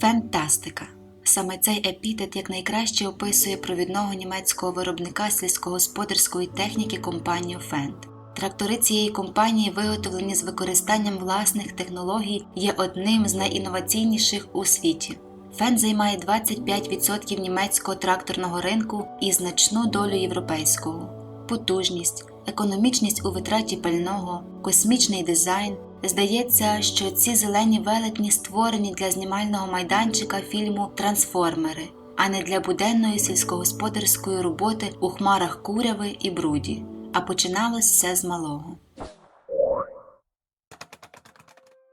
Фентастика. Саме цей епітет якнайкраще описує провідного німецького виробника сільськогосподарської техніки компанію Фенд. Трактори цієї компанії, виготовлені з використанням власних технологій, є одним з найінноваційніших у світі. Фенд займає 25% німецького тракторного ринку і значну долю європейського. Потужність, економічність у витраті пального, космічний дизайн. Здається, що ці зелені велетні створені для знімального майданчика фільму Трансформери, а не для буденної сільськогосподарської роботи у хмарах куряви і бруді. А починалось все з малого.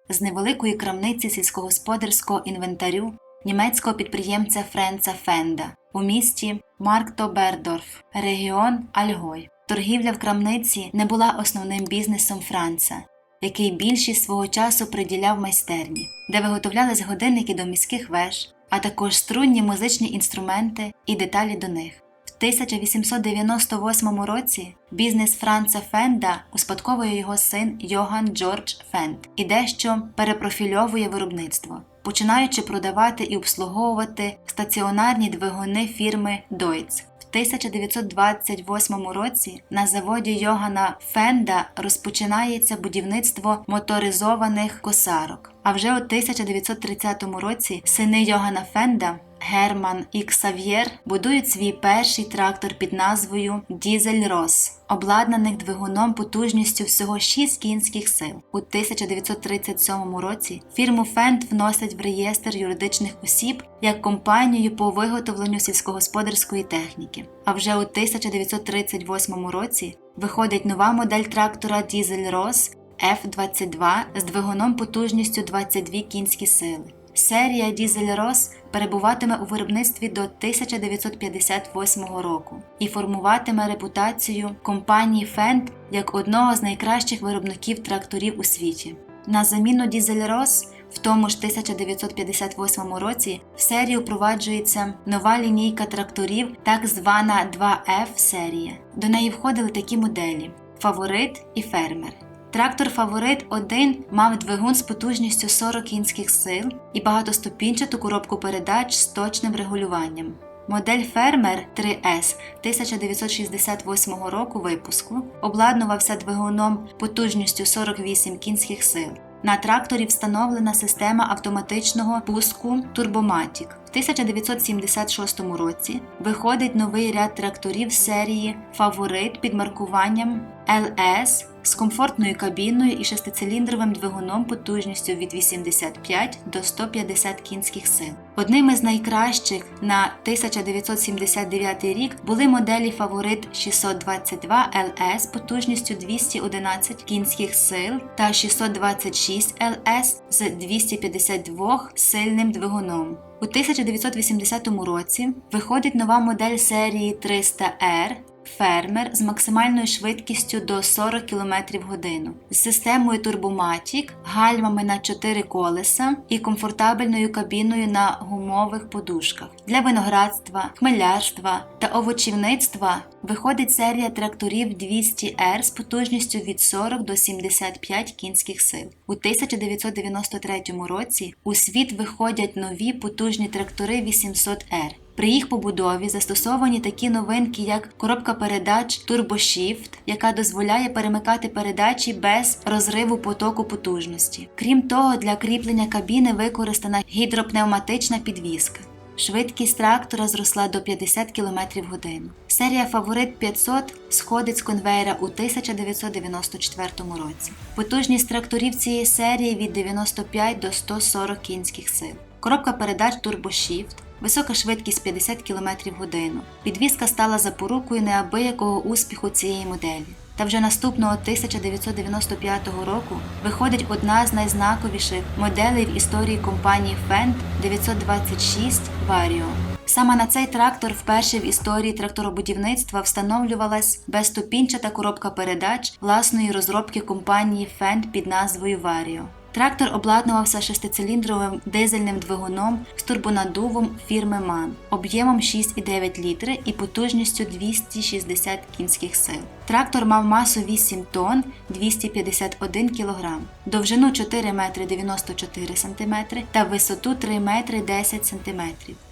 З невеликої крамниці сільськогосподарського інвентарю німецького підприємця Френца Фенда у місті Марктобердорф, регіон Альгой. Торгівля в крамниці не була основним бізнесом Франца, який більшість свого часу приділяв майстерні, де виготовлялись годинники до міських веж, а також струнні музичні інструменти і деталі до них. В 1898 році бізнес Франца Фенда успадковує його син Йоган Джордж Фенд і дещо перепрофільовує виробництво, починаючи продавати і обслуговувати стаціонарні двигуни фірми Deutz. В 1928 році на заводі Йогана Фенда розпочинається будівництво моторизованих косарок. А вже у 1930 році сини Йогана Фенда Герман і Ксав'єр будують свій перший трактор під назвою Дізель Рос, обладнаних двигуном потужністю всього 6 кінських сил. У 1937 році фірму Фенд вносять в реєстр юридичних осіб як компанію по виготовленню сільськогосподарської техніки. А вже у 1938 році виходить нова модель трактора Дізель Рос F-22 з двигуном потужністю 22 кінські сили. Серія Дізель Рос перебуватиме у виробництві до 1958 року і формуватиме репутацію компанії Фенд як одного з найкращих виробників тракторів у світі. На заміну Дізель Рос в тому ж 1958 році в серію впроваджується нова лінійка тракторів, так звана 2F серія. До неї входили такі моделі: Фаворит і Фермер. Трактор Фаворит 1 мав двигун з потужністю 40 кінських сил і багатоступінчату коробку передач з точним регулюванням. Модель Фермер 3S 1968 року випуску обладнувався двигуном потужністю 48 кінських сил. На тракторі встановлена система автоматичного пуску Турбоматік. В 1976 році виходить новий ряд тракторів серії Фаворит під маркуванням LS з комфортною кабіною і шестициліндровим двигуном потужністю від 85 до 150 кінських сил. Одним із найкращих на 1979 рік були моделі Фаворит 622 LS потужністю 211 кінських сил та 626 LS з 252 сильним двигуном. У 1980 році виходить нова модель серії 300R Фермер з максимальною швидкістю до 40 км годину, з системою турбоматік, гальмами на 4 колеса і комфортабельною кабіною на гумових подушках. Для виноградства, хмелярства та овочівництва виходить серія тракторів 200R з потужністю від 40 до 75 кінських сил. У 1993 році у світ виходять нові потужні трактори 800R. При їх побудові застосовані такі новинки, як коробка передач TurboShift, яка дозволяє перемикати передачі без розриву потоку потужності. Крім того, для кріплення кабіни використана гідропневматична підвіска. Швидкість трактора зросла до 50 км годину. Серія Фаворит 500 сходить з конвейера у 1994 році. Потужність тракторів цієї серії від 95 до 140 кінських сил. Коробка передач TurboShift Висока швидкість 50 км годину. Підвізка стала запорукою неабиякого успіху цієї моделі. Та вже наступного 1995 року виходить одна з найзнаковіших моделей в історії компанії Fendt 926 Vario. Саме на цей трактор вперше в історії тракторобудівництва встановлювалась безступінчата коробка передач власної розробки компанії Fendt під назвою Vario. Трактор обладнувався шестициліндровим дизельним двигуном з турбонаддувом фірми MAN об'ємом 6,9 літри і потужністю 260 кінських сил. Трактор мав масу 8 тонн 251 кг, довжину 4 метри 94 см та висоту 3 метри 10 см.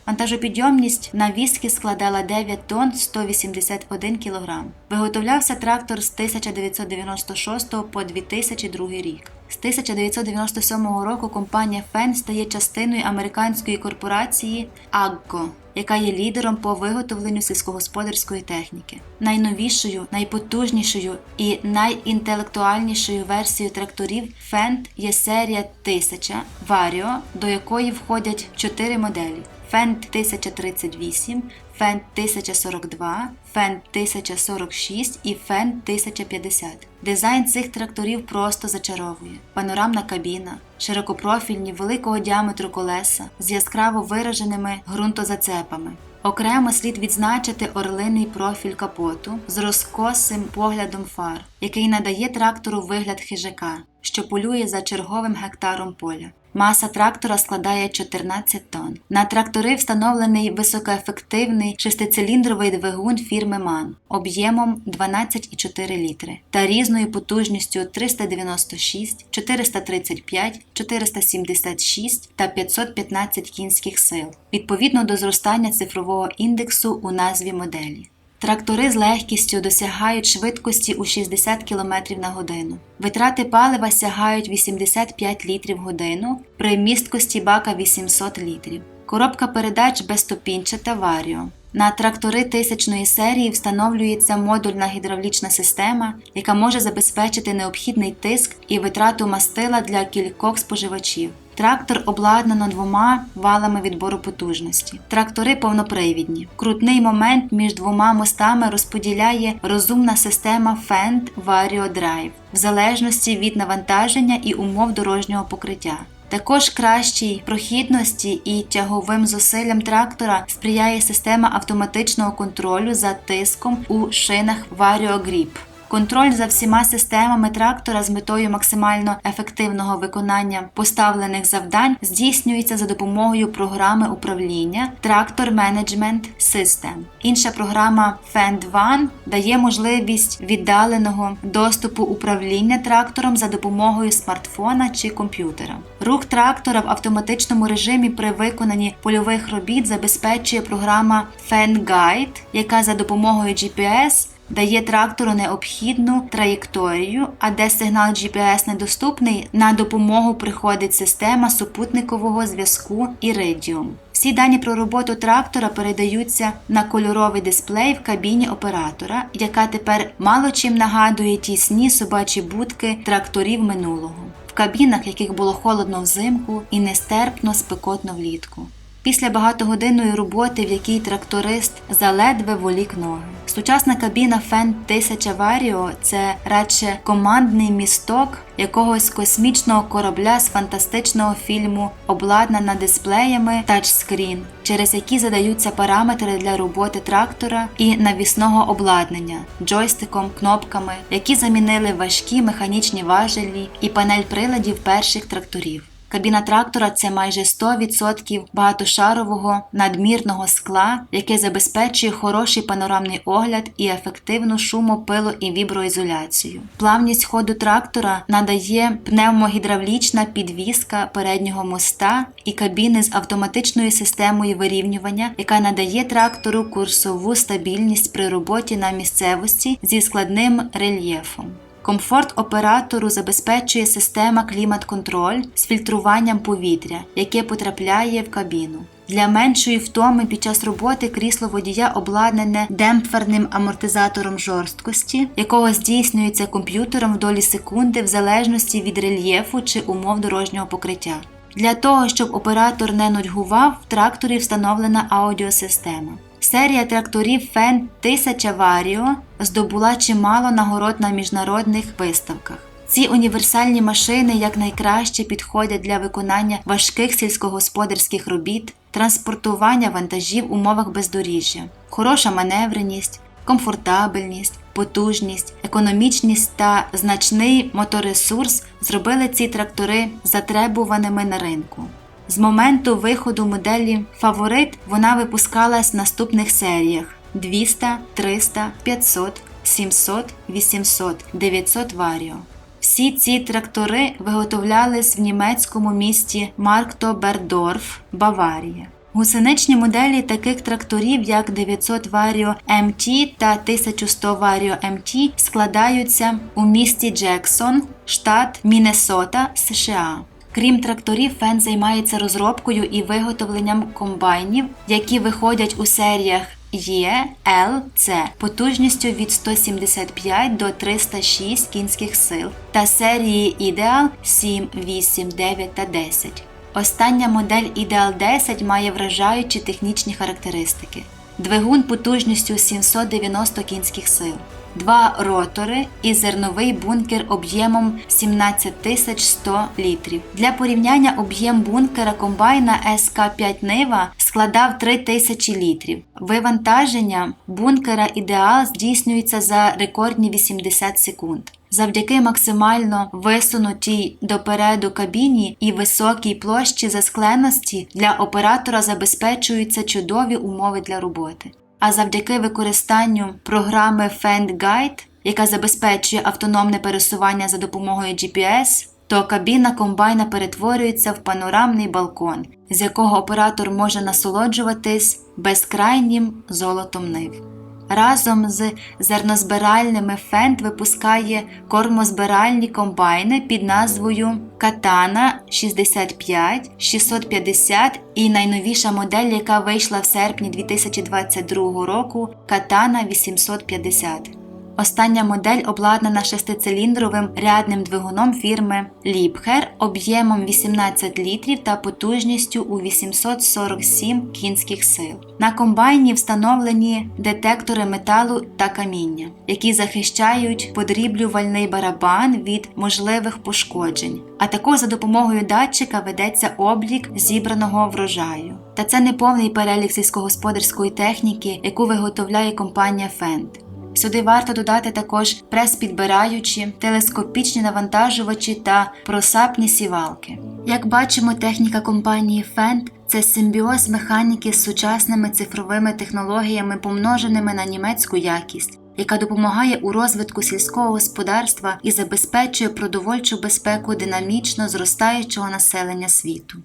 Вантажопідйомність на візки складала 9 тонн 181 кг. Виготовлявся трактор з 1996 по 2002 рік. З 1997 року компанія Фен стає частиною американської корпорації AGCO, яка є лідером по виготовленню сільськогосподарської техніки. Найновішою, найпотужнішою і найінтелектуальнішою версією тракторів Fendt є серія 1000 Vario, до якої входять чотири моделі. Фенд 1038, Фенд 1042, Фенд 1046 і Фенд 1050. Дизайн цих тракторів просто зачаровує. Панорамна кабіна, широкопрофільні великого діаметру колеса з яскраво вираженими ґрунтозацепами. Окремо слід відзначити орлиний профіль капоту з розкосим поглядом фар, який надає трактору вигляд хижака, що полює за черговим гектаром поля. Маса трактора складає 14 тонн. На трактори встановлений високоефективний шестициліндровий двигун фірми MAN об'ємом 12,4 літри та різною потужністю 396, 435, 476 та 515 кінських сил відповідно до зростання цифрового індексу у назві моделі. Трактори з легкістю досягають швидкості у 60 км на годину. Витрати палива сягають 85 літрів годину при місткості бака 800 літрів. Коробка передач безступінчата варіо. На трактори тисячної серії встановлюється модульна гідравлічна система, яка може забезпечити необхідний тиск і витрату мастила для кількох споживачів. Трактор обладнано двома валами відбору потужності. Трактори повнопривідні. Крутний момент між двома мостами розподіляє розумна система Fendt Vario Drive в залежності від навантаження і умов дорожнього покриття. Також кращій прохідності і тяговим зусиллям трактора сприяє система автоматичного контролю за тиском у шинах Vario Grip. Контроль за всіма системами трактора з метою максимально ефективного виконання поставлених завдань здійснюється за допомогою програми управління Tractor Management System. Інша програма Fend One дає можливість віддаленого доступу управління трактором за допомогою смартфона чи комп'ютера. Рух трактора в автоматичному режимі при виконанні польових робіт забезпечує програма Fan Guide, яка за допомогою GPS дає трактору необхідну траєкторію, а де сигнал GPS недоступний, на допомогу приходить система супутникового зв'язку Iridium. Всі дані про роботу трактора передаються на кольоровий дисплей в кабіні оператора, яка тепер мало чим нагадує тісні собачі будки тракторів минулого, в кабінах, яких було холодно взимку і нестерпно спекотно влітку. Після багатогодинної роботи, в якій тракторист заледве волік ноги. Сучасна кабіна Фен 1000 Vario – це радше командний місток якогось космічного корабля з фантастичного фільму, обладнана дисплеями тачскрін, через які задаються параметри для роботи трактора і навісного обладнання, джойстиком, кнопками, які замінили важкі механічні важелі і панель приладів перших тракторів. Кабіна трактора це майже 100% багатошарового надмірного скла, яке забезпечує хороший панорамний огляд і ефективну шумопило і віброізоляцію. Плавність ходу трактора надає пневмогідравлічна підвіска переднього моста і кабіни з автоматичною системою вирівнювання, яка надає трактору курсову стабільність при роботі на місцевості зі складним рельєфом. Комфорт оператору забезпечує система клімат-контроль з фільтруванням повітря, яке потрапляє в кабіну. Для меншої втоми під час роботи крісло водія обладнане демпферним амортизатором жорсткості, якого здійснюється комп'ютером в долі секунди в залежності від рельєфу чи умов дорожнього покриття. Для того, щоб оператор не нудьгував, в тракторі встановлена аудіосистема. Серія тракторів Фен 1000 Vario здобула чимало нагород на міжнародних виставках. Ці універсальні машини якнайкраще підходять для виконання важких сільськогосподарських робіт, транспортування вантажів в умовах бездоріжжя, хороша маневреність, комфортабельність, потужність, економічність та значний моторесурс зробили ці трактори затребуваними на ринку. З моменту виходу моделі Фаворит вона випускалась в наступних серіях 200, 300, 500, 700, 800, 900 Варіо. Всі ці трактори виготовлялись в німецькому місті Марктобердорф, Баварія. Гусеничні моделі таких тракторів, як 900 Vario MT та 1100 Vario MT, складаються у місті Джексон, штат Міннесота, США. Крім тракторів, Фен займається розробкою і виготовленням комбайнів, які виходять у серіях Є, Л, С потужністю від 175 до 306 кінських сил та серії Ідеал 7, 8, 9 та 10. Остання модель Ideal 10 має вражаючі технічні характеристики. Двигун потужністю 790 кінських сил, два ротори і зерновий бункер об'ємом 17100 літрів. Для порівняння об'єм бункера комбайна СК5 Нива складав 3000 літрів. Вивантаження бункера ідеал здійснюється за рекордні 80 секунд. Завдяки максимально висунутій допереду кабіні і високій площі заскленості для оператора забезпечуються чудові умови для роботи. А завдяки використанню програми Fend Guide, яка забезпечує автономне пересування за допомогою GPS, то кабіна комбайна перетворюється в панорамний балкон, з якого оператор може насолоджуватись безкрайнім золотом нив. Разом з зернозбиральними Фенд випускає кормозбиральні комбайни під назвою Катана 65, 650 і найновіша модель, яка вийшла в серпні 2022 року Катана 850. Остання модель обладнана шестициліндровим рядним двигуном фірми Liebherr об'ємом 18 літрів та потужністю у 847 кінських сил. На комбайні встановлені детектори металу та каміння, які захищають подріблювальний барабан від можливих пошкоджень. А також за допомогою датчика ведеться облік зібраного врожаю. Та це не повний перелік сільськогосподарської техніки, яку виготовляє компанія Fendt. Сюди варто додати також прес-підбираючі, телескопічні навантажувачі та просапні сівалки. Як бачимо, техніка компанії Fendt – це симбіоз механіки з сучасними цифровими технологіями, помноженими на німецьку якість, яка допомагає у розвитку сільського господарства і забезпечує продовольчу безпеку динамічно зростаючого населення світу.